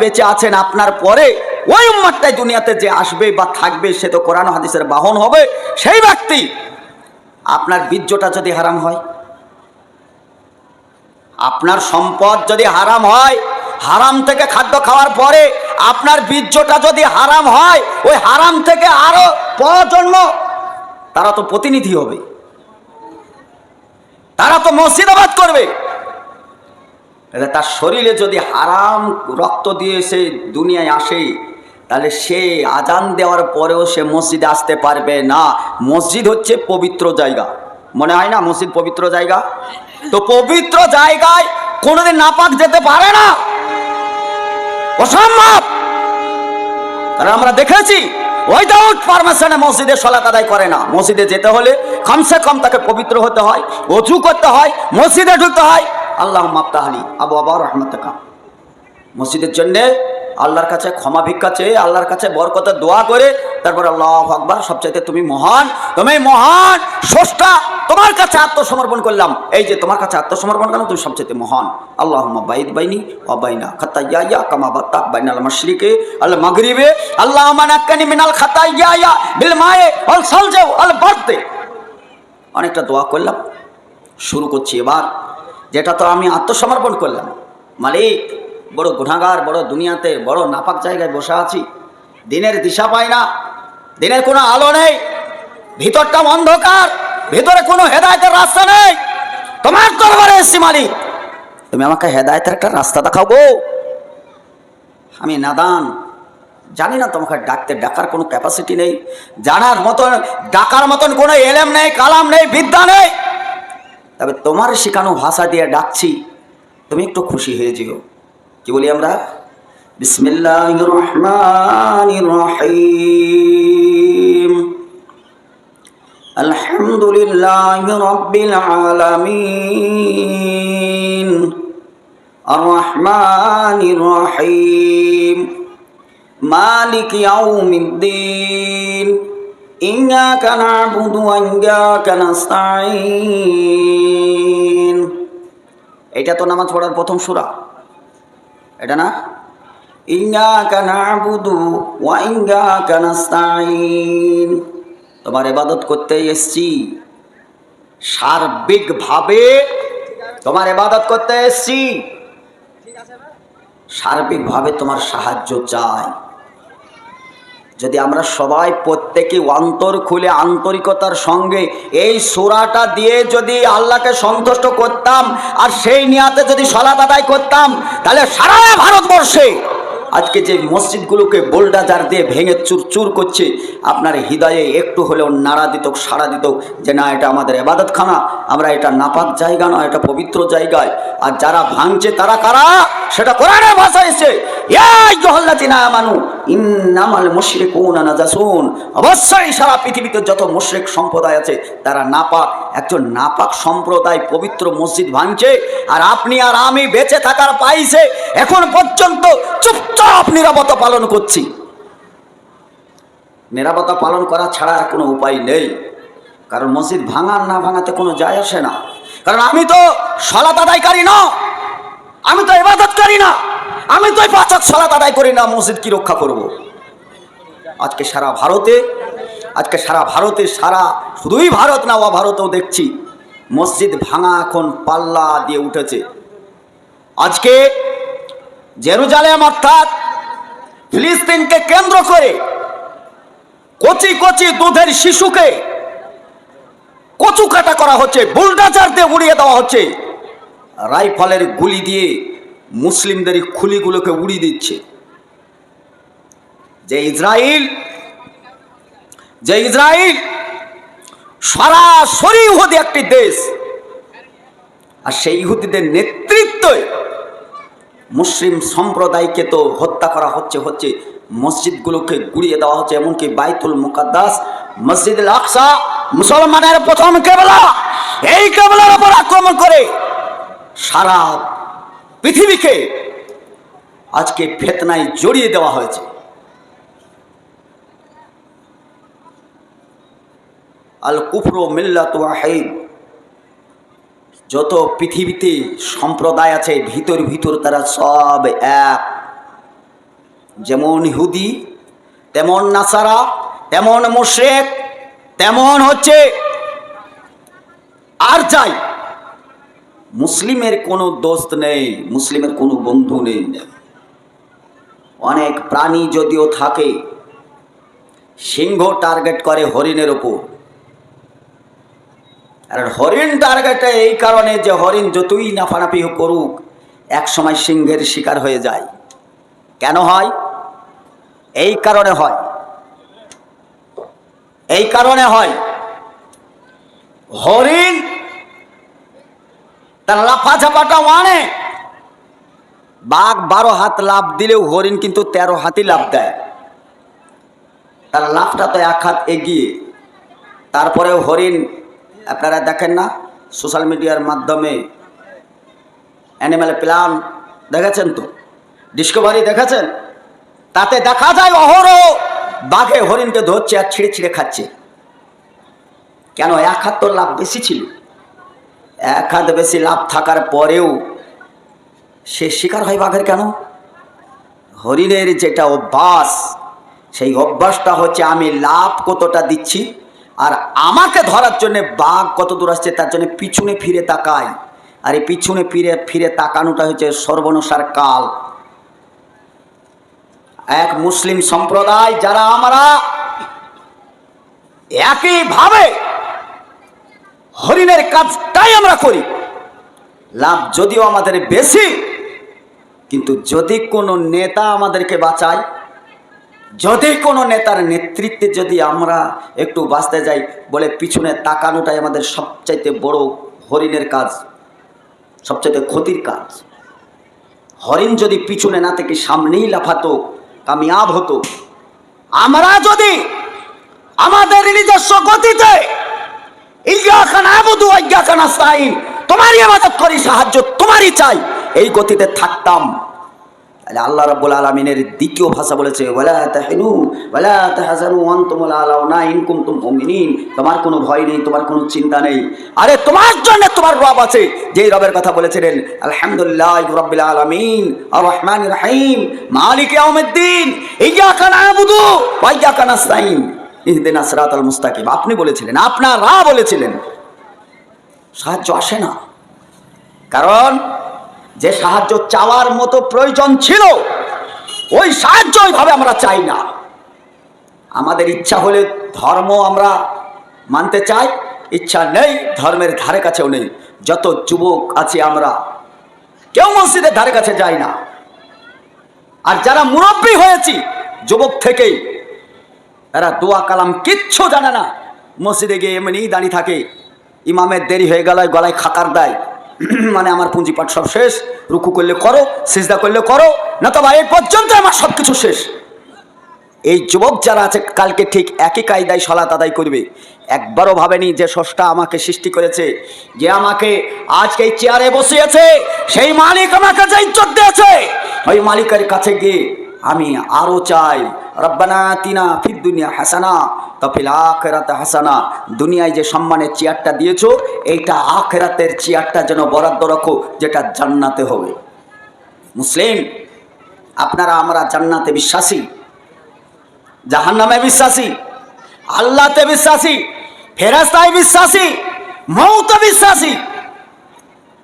বেঁচে আছেন আপনার পরে, ওই উম্মারটাই দুনিয়াতে যে আসবে বা থাকবে, সে তো কোরআন হাদিসের বাহন হবে। সেই ব্যক্তি, আপনার বীর্যটা যদি হারাম হয়, আপনার সম্পদ যদি হারাম হয়, হারাম থেকে খাদ্য খাওয়ার পরে আপনার বীর্যটা যদি হারাম হয়, ওই হারাম থেকে আরও প্রজন্ম তারা তো প্রতিনিধি হবে। তারা তো মসজিদাবাদ করবে। তার শরীরে যদি হারাম রক্ত দিয়ে সে দুনিয়ায় আসে, তাহলে সে আজান দেওয়ার পরেও সে মসজিদে আসতে পারবে না। মসজিদ হচ্ছে পবিত্র জায়গা। মনে হয় না মসজিদ পবিত্র জায়গা? তো পবিত্র জায়গায় কোনোদিন নাপাক যেতে পারে না। অসম্ভব! কারণ আমরা দেখেছি উইদাউট পারমিশনে মসজিদে সলাত আদায় করে না। মসজিদে যেতে হলে কমসে কম তাকে পবিত্র হতে হয়, অজু করতে হয়, মসজিদে ঢুকতে হয়। আল্লাহ মাপ্তাহালি আবু আবা রহমত মসজিদের জন্যে আল্লাহর কাছে ক্ষমা ভিক্ষা চেয়ে, আল্লাহর কাছে বরকতের দোয়া করে, তারপর আল্লাহ আকবার, সবচাইতে তুমি মহান তুমি মহান স্রষ্টা, তোমার কাছে আত্মসমর্পণ করলাম। এই যে তোমার কাছে আত্মসমর্পণ করলাম, তুমি সবচাইতে মহান। আল্লাহ বাইদ বাইনি অবাইনা খাতা ইয়া ইয়া কামা বাত্তা বাইনাল মাশরিকে, আল মাগরিবে। আল্লাহ মানাক্কানি মিনাল খাতা ইয়া ইয়া বিল মায়ে অল সালজে আল বার্তে অনেকটা দোয়া করলাম। শুরু করছি এবার। যেটা তো আমি আত্মসমর্পণ করলাম। মালিক, বড় গুণাগার বড় দুনিয়াতে, বড় নাপাক জায়গায় বসে আছি। দিনের দিশা পাই না, দিনের কোনো আলো নেই, ভিতরটা অন্ধকার, ভিতরে কোনো হেদায়তের রাস্তা নেই। তোমার দরবারে এসছি মালিক। তুমি আমাকে হেদায়তের একটা রাস্তা দেখাবো আমি নাদান, জানি না তোমাকে ডাকতে, ডাকার কোনো ক্যাপাসিটি নেই। জানার মতন, ডাকার মতন কোনো এলেম নেই, কালাম নেই, বিদ্যা নেই। তবে তোমার শেখানো ভাষা দিয়ে ডাকছি তুমি একটু খুশি হয়ে যেও কি বলি আমরা বিসমিল্লাহ রহমান রহিম আলহামদুলিল্লাহ রব্বিল আলামিন الرحمن الرحيم مالك يوم الدين إياك نعبد وإياك نستعين এটা তো নামাজ পড়ার প্রথম সূরা এটা না ইঙ্গাকা নাবুদু ওয়া ইঙ্গাকা নাস্তাইন তোমার ইবাদত করতে এসছি সার্বিকভাবে তোমার ইবাদত করতে এসছি সার্বিকভাবে তোমার সাহায্য চাই যদি আমরা সবাই প্রত্যেকে অন্তর খুলে আন্তরিকতার সঙ্গে এই সোরাটা দিয়ে যদি আল্লাহকে সন্তুষ্ট করতাম আর সেই নিয়াতে যদি সলাত আদায় করতাম, তাহলে সারা ভারতবর্ষে আজকে যে মসজিদগুলোকে বোল্ডাজার দিয়ে ভেঙে চুরচুর করছে, আপনার হৃদয়ে একটু হলেও নাড়া দিত, সাড়া দিত যে না, এটা আমাদের এবাদতখানা, আমরা এটা নাপাক জায়গা নয়, এটা পবিত্র জায়গায়। আর যারা ভাঙছে, তারা কারা? সেটা কোরআনের ভাষা এসে মানু ইন্নামাল মুশরিকুনা নাজাসুন। অবশ্যই সারা পৃথিবীতে যত মুশরিক সম্প্রদায় আছে, তারা নাপাক, একজন নাপাক সম্প্রদায় পবিত্র মসজিদ ভাঙছে, আর আপনি আর আমি বেঁচে থাকার পাইছে, এখন পর্যন্ত চুপচাপ নিরাপত্তা পালন করছি। নিরাপত্তা পালন করা ছাড়া আর কোনো উপায় নেই। কারণ মসজিদ ভাঙার না ভাঙাতে কোনো যায় আসে না। কারণ আমি তো সলাত আদায়কারী না, আমি তো ইবাদতকারী না। আমি তো পাঁচাত সলাত আদায় করি না, মসজিদ কি রক্ষা করব। আজকে সারা ভারতে, আজকে সারা ভারতে সারা, শুধুই ভারত না ও ভারতেও দেখছি মসজিদ ভাঙা এখন পাল্লা দিয়ে উঠেছে আজকে জেরুজালেম অর্থাৎ ফিলিস্তিনকে কেন্দ্র করে কচি কচি দুধের শিশুকে কচু কাটা করা হচ্ছে, বুলডাজার দিয়ে উড়িয়ে দেওয়া হচ্ছে, রাইফলের গুলি দিয়ে মুসলিমদের খুলিগুলোকে উড়িয়ে দিচ্ছে। যে ইসরায়েল যে ইসরায়েল সরাসরি ইহুদি একটি দেশ, আর সেই ইহুদিদের নেতৃত্বে মুসলিম সম্প্রদায়কে তো হত্যা করা হচ্ছে হচ্ছে মসজিদগুলোকে গুড়িয়ে দেওয়া হচ্ছে, এমনকি বাইতুল মুকাদ্দাস মসজিদ আকসা, মুসলমানের প্রথম কেবলা, এই কেবলার উপর আক্রমণ করে সারা পৃথিবীকে আজকে ফেতনায় জড়িয়ে দেওয়া হয়েছে। আল কুফরো মিল্লাত ওয়াহিদ, যত পৃথিবীতে সম্প্রদায় আছে, ভিতর ভিতর তারা সব এক। যেমন ইহুদি, তেমন নাসারা, তেমন মুশরেক, তেমন হচ্ছে আর যাই মুসলিমের কোনো দোস্ত নেই, মুসলিমের কোনো বন্ধু নেই। অনেক প্রাণী যদিও থাকে, সিংহ টার্গেট করে হরিণের ওপর আর হরিণ টার্গেটে এই কারণে যে হরিণ যতই নাফানাফি করুক এক সময় সিংহের শিকার হয়ে যায়। কেন হয়? এই কারণে হয়। এই কারণে হয়। হরিণ তার লাফা ঝাপাটা মানে। বাঘ বারো হাত লাভ দিলেও হরিণ কিন্তু তেরো হাতই লাভ দেয়। তার লাভটা তো এক হাত এগিয়ে। তারপরেও হরিণ, আপনারা দেখেন না, সোশ্যাল মিডিয়ার মাধ্যমে অ্যানিম্যাল প্ল্যান দেখেছেন তো? ডিসকভারি দেখেছেন? তাতে দেখা যায় অহরহ বাঘে হরিণকে ধরছে আর ছিঁড়ে ছিঁড়ে খাচ্ছে। কেন এক হাত তো লাভ বেশি ছিল? এক হাত বেশি লাভ থাকার পরেও সে শিকার হয় বাঘের কেন? হরিণের যেটা অভ্যাস, সেই অভ্যাসটা হচ্ছে আমি লাভ কতটা দিচ্ছি আর আমাকে ধরার জন্য বাঘ কত দূর আসছে তার জন্য পিছনে ফিরে তাকায় আর এই পিছনে ফিরে ফিরে তাকানোটা হচ্ছে সর্বনসার কাল। এক মুসলিম সম্প্রদায় যারা আমরা একইভাবে হরিণের কাজটাই আমরা করি। লাভ যদিও আমাদের বেশি, কিন্তু যদি কোনো নেতা আমাদেরকে বাঁচায়, যদি কোনো নেতার নেতৃত্বে যদি আমরা একটু বাঁচতে যাই, বলে পিছনে তাকানোটাই আমাদের সবচাইতে বড় হরিণের কাজ, সবচাইতে ক্ষতির কাজ। হরিণ যদি পিছনে না থেকে সামনেই লাফাতো, কামিয়াব হতো, আমরা যদি আমাদের নিজস্ব গতিতে তোমারই আবাদত করি, সাহায্য তোমারই চাই। এই গতিতে থাকতাম। তাহলে আল্লাহ রাব্বুল আলামিনের দ্বিতীয় ভাষা বলেছে তোমার কোনো ভয় নেই, তোমার কোনো চিন্তা নেই। আরে তোমার জন্য তোমার রব আছে। যেই রবের কথা বলেছিলেন, আলহামদুলিল্লাহ আলামিন মালিক ইয়াউমিদ্দিন ইহদিনা সিরাতাল মুস্তাকিম। আপনি বলেছিলেন, আপনারা বলেছিলেন। সাহায্য আসে না। কারণ যে সাহায্য চাওয়ার মতো প্রয়োজন ছিল, ওই সাহায্য ওইভাবে আমরা চাই না। আমাদের ইচ্ছা হলে ধর্ম আমরা মানতে চাই, ইচ্ছা নেই, ধর্মের ধারে কাছেও নেই। যত যুবক আছে আমরা, কেউ মসজিদের ধারে কাছে যাই না। আর যারা মুরব্বী হয়েছি, যুবক থেকেই এরা দোয়া কালাম কিচ্ছু জানে না। মসজিদে গিয়ে এমনি দাঁড়িয়ে থাকে। ইমামের দেরি হয়ে গেল, গলায় খাকার দেয়। মানে আমার পুঁজিপাট সব শেষ। রুকু করলে করো, সিজদা করলে করো না তো এর পর্যন্ত আমার সব কিছু শেষ। এই যুবক যারা আছে, কালকে ঠিক একই কায়দায় সলাত আদায় করবে। একবারও ভাবেনি যে ষষ্ঠা আমাকে সৃষ্টি করেছে, যে আমাকে আজকে এই চেয়ারে বসিয়েছে, সেই মালিক আমাকে যে ইজ্জত দিয়েছে। ওই মালিকের কাছে গিয়ে আমি আরও চাই, রব্বানা তিনা ফির দুনিয়া হাসানা তফিল আখেরাতে হাসানা। দুনিয়ায় যে সম্মানের চেয়ারটা দিয়েছ, এইটা আখেরাতের চেয়ারটা যেন বরাদ্দ রাখো, যেটা জান্নাতে হবে। মুসলিম, আপনারা আমরা জান্নাতে বিশ্বাসী, জাহান্নামে বিশ্বাসী আল্লাহতে বিশ্বাসী ফেরাস্তায় বিশ্বাসী, মৌতে বিশ্বাসী।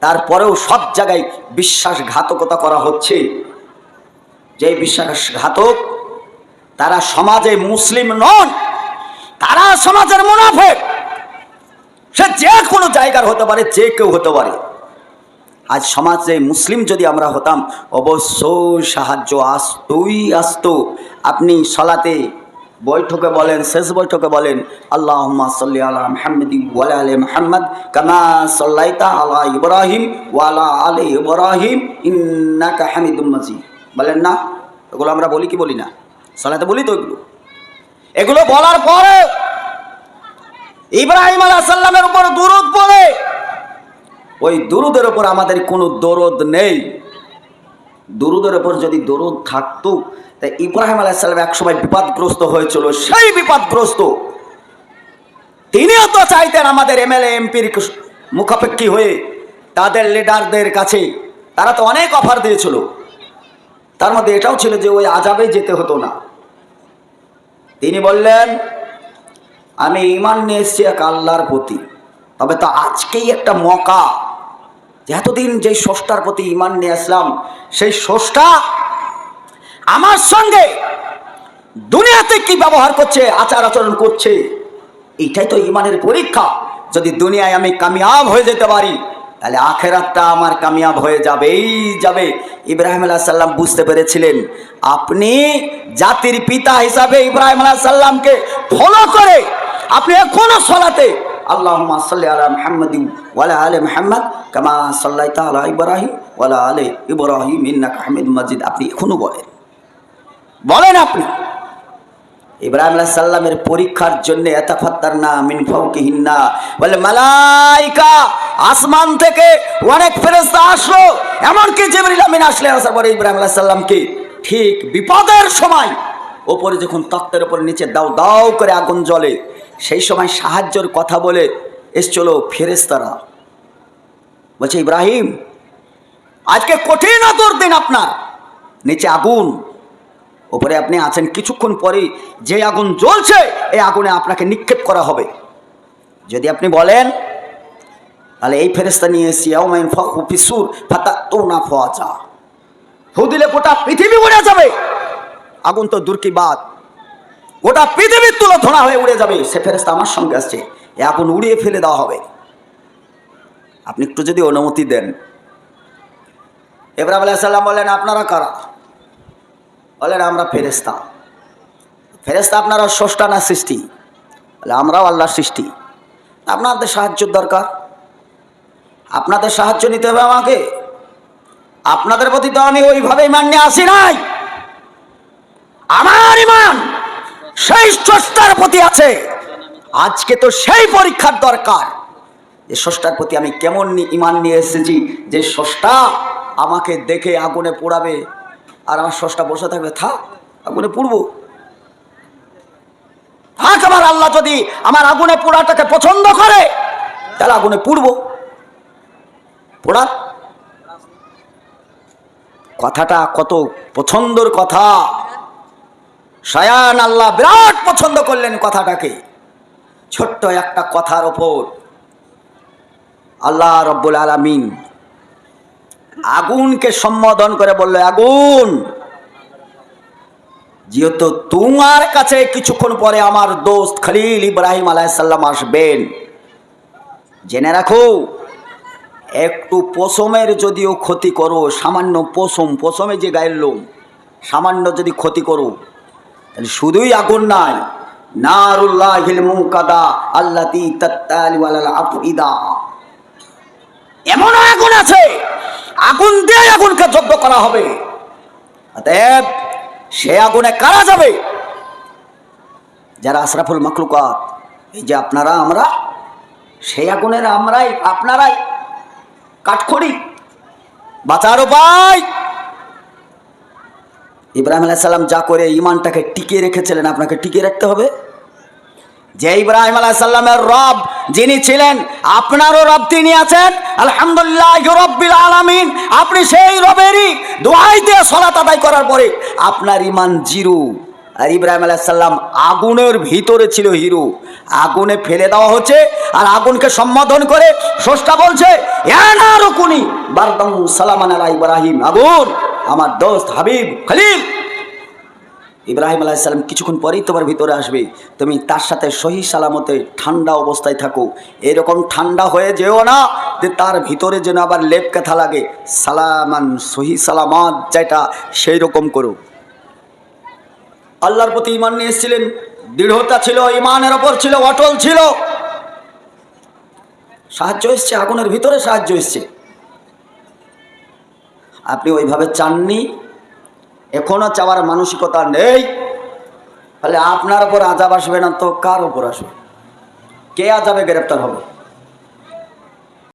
তারপরেও সব জায়গায় বিশ্বাসঘাতকতা করা হচ্ছে। যে বিশ্বাসঘাতক তারা সমাজে মুসলিম নন তারা সমাজের মুনাফেক। সে যে কোনো জায়গার হতে পারে, যে কেউ হতে পারে। আজ সমাজে মুসলিম যদি আমরা হতাম, অবশ্যই সাহায্য আসতই আসতো। আপনি সলাতে বৈঠকে বলেন, শেষ বৈঠকে বলেন আল্লাহ সাল্লি আলা মোহাম্মদ ওয়ালা আলে মোহাম্মদ কামা সাল্লাইতা আলা ইব্রাহিম ওয়ালা আলে ইব্রাহিম ইন্নাকা হামিদুম মাজিদ। বলেন না, এগুলো আমরা বলি কি বলি না? সলাতে বলি তো এগুলো। এগুলো বলার পরে ইব্রাহিম আলাহ সাল্লামের উপর দুরুদ বলে ওই দুরুদের ওপর আমাদের কোনো দরদ নেই। দুরুদের ওপর যদি দরদ থাকতো তাই ইব্রাহিম আলাইসাল্লাম একসময় বিপদগ্রস্ত হয়েছিল, সেই বিপদগ্রস্ত। তিনিও তো চাইতেন আমাদের এমএলএ এমপির মুখাপেক্ষী হয়ে তাদের লিডারদের কাছে। তারা তো অনেক অফার দিয়েছিল। তার মধ্যে এটাও ছিল যে ওই আজাবে যেতে হতো না। তিনি বললেন, আমি ইমান নিয়ে এসেছি এক আল্লাহর প্রতি। তবে তো আজকেই একটা মকা এতদিন যে ষষ্ঠার প্রতি ইমান নিয়ে আসলাম, সেই ষষ্ঠা আমার সঙ্গে দুনিয়াতে কি ব্যবহার করছে, আচার আচরণ করছে? এইটাই তো ইমানের পরীক্ষা। যদি দুনিয়ায় আমি কামিয়াব হয়ে যেতে পারি তাহলে আখেরাতটা আমার কামিয়াব হয়ে যাবেই যাবে। ইব্রাহিম আলাহ সাল্লাম বুঝতে পেরেছিলেন, আপনি জাতির পিতা হিসাবে ইব্রাহিম আলাহ সাল্লামকে ফলো করে, আপনি এখনও সলাতে। আল্লাহ সাল্লি আলা মুহাম্মাদিন ওয়ালা আলে মুহাম্মদ, কামা সাল্লাইতা আলা ইব্রাহিম ওয়ালা আলে ইব্রাহিম, ইন্নাকা হামিদুম মাজিদ। আপনি এখনও বলেন। বলেন আপনি। ইব্রাহিম আলাহ সাল্লামের পরীক্ষার জন্য এতাফাত্তার না বলে, মালাইকা, আসমান থেকে অনেক ফেরেস্তা আসলো। এমনকি জিবরিল আমিন আসলে আসার পরে ইব্রাহিম আলাহ সাল্লামকে ঠিক বিপদের সময় ওপরে যখন তক্তের ওপর নিচে দাও দাও করে আগুন জ্বলে, সেই সময় সাহায্যের কথা বলে এসছিল ফেরেস্তারা বলছে, ইব্রাহিম, আজকে কঠিন দিন আপনার। নিচে আগুন ওপরে আপনি আছেন, কিছুক্ষণ পরেই যে আগুন জ্বলছে, এই আগুনে আপনাকে নিক্ষেপ করা হবে। যদি আপনি বলেন, তাহলে এই ফেরেস্তা নিয়ে এসছি ফিসুর ফাতা তো না গোটা পৃথিবী উড়ে যাবে। আগুন তো দূর কি বাদ গোটা পৃথিবীর তুলো ধোঁড়া হয়ে উড়ে যাবে। সে ফেরেস্তা আমার সঙ্গে আসছে। এ আগুন উড়িয়ে ফেলে দেওয়া হবে। আপনি একটু যদি অনুমতি দেন। এবার আলাইহিস সালাম বলেন, আপনারা কারা? বলেন, আমরা ফেরেস্তা ফেরেস্তা আপনারা স্রষ্টা না সৃষ্টি? বলে, আমরাও আল্লাহর সৃষ্টি। আপনাদের সাহায্যের দরকার? আপনাদের সাহায্য নিতে হবে আমাকে? আপনাদের প্রতি তো আমি ওইভাবে ইমান নিয়ে আসি নাই। আমার ইমান সেই স্রষ্টার প্রতি আছে। আজকে তো সেই পরীক্ষার দরকার। যে স্রষ্টার প্রতি আমি কেমন ইমান নিয়ে এসেছি, যে স্রষ্টা আমাকে দেখে আগুনে পোড়াবে আর আমার স্রষ্টা বসে থাকবে, থাক, আগুনে পুড়বো। থাক আমার আল্লাহ যদি আমার আগুনে পোড়াটাকে পছন্দ করে, তাহলে আগুনে পুড়বো। পোড়া। কথাটা কত পছন্দর কথা। সায়ান আল্লাহ বিরাট পছন্দ করলেন কথাটাকে। ছোট্ট একটা কথার ওপর আল্লাহ রব্বুল আলামিন আগুনকে সম্বোধন করে বলল, আগুন! যেহেতু তোমার কাছে কিছুক্ষণ পরে আমার দোস্ত খলিল ইব্রাহিম আলাইসাল্লাম আসবেন, জেনে রাখো, একটু পশমের যদিও ক্ষতি করো, সামান্য পশম, পশমে যে গায়ের লোম, সামান্য যদি ক্ষতি করো, তাহলে শুধুই আগুন নাই। নারুল্লাহিল মুকাদা ওয়ালাল আফইদা এমন আগুন আছে, আগুন দিয়ে আগুনকে যজ্ঞ করা হবে। অতএব সে আগুনে কারা যাবে? যারা আশরাফুল মখলুকাত, এই যে আপনারা, আমরা, সেই আগুনের আমরাই, আপনারাই কাঠখড়ি বাঁচার উপায়। ইব্রাহিম আলাইহিস সালাম যা করে ইমানটাকে টিকিয়ে রেখেছিলেন, আপনাকে টিকিয়ে রাখতে হবে। যে ইব্রাহিম আলাইসাল্লামের রব, যিনি ছিলেন, আপনারও রব তিনি আছেন। আলহামদুলিল্লাহ রব্বিল আলামিন, আপনি সেই রবেরই দোয়াই দিয়ে সলাত আদায় করার পরে আপনার ইমান জিরু। আর ইব্রাহিম আলাইসাল্লাম আগুনের ভিতরে ছিল হিরু। আগুনে ফেলে দেওয়া হচ্ছে আর আগুনকে সম্বোধন করে স্রষ্টা বলছে, "ইয়া রুকুনি বারদাম সালামান আলা ইব্রাহিম, আগুন, আমার দোস্ত হাবিব খলিল। ইব্রাহিম আলাইসাল্লাম কিছুক্ষণ পরেই তোমার ভিতরে আসবে। তুমি তার সাথে সহি সালামতে ঠান্ডা অবস্থায় থাকো। এরকম ঠান্ডা হয়ে যেও না যে তার ভিতরে যেন আবার লেপ কাথা লাগে। সালামান, সহি সালামাত যেটা সেই রকম করো। আল্লাহর প্রতি ইমান নিয়ে এসেছিলেন। দৃঢ়তা ছিল ইমানের ওপর ছিল, অটল ছিল। সাহায্য এসছে, আগুনের ভিতরে সাহায্য এসছে। আপনি ওইভাবে চাননি এখনও চাওয়ার মানসিকতা নেই। তাহলে আপনার উপর আজাব আসবে না তো কার উপর আসবে? কে আজাবে গ্রেপ্তার হবে?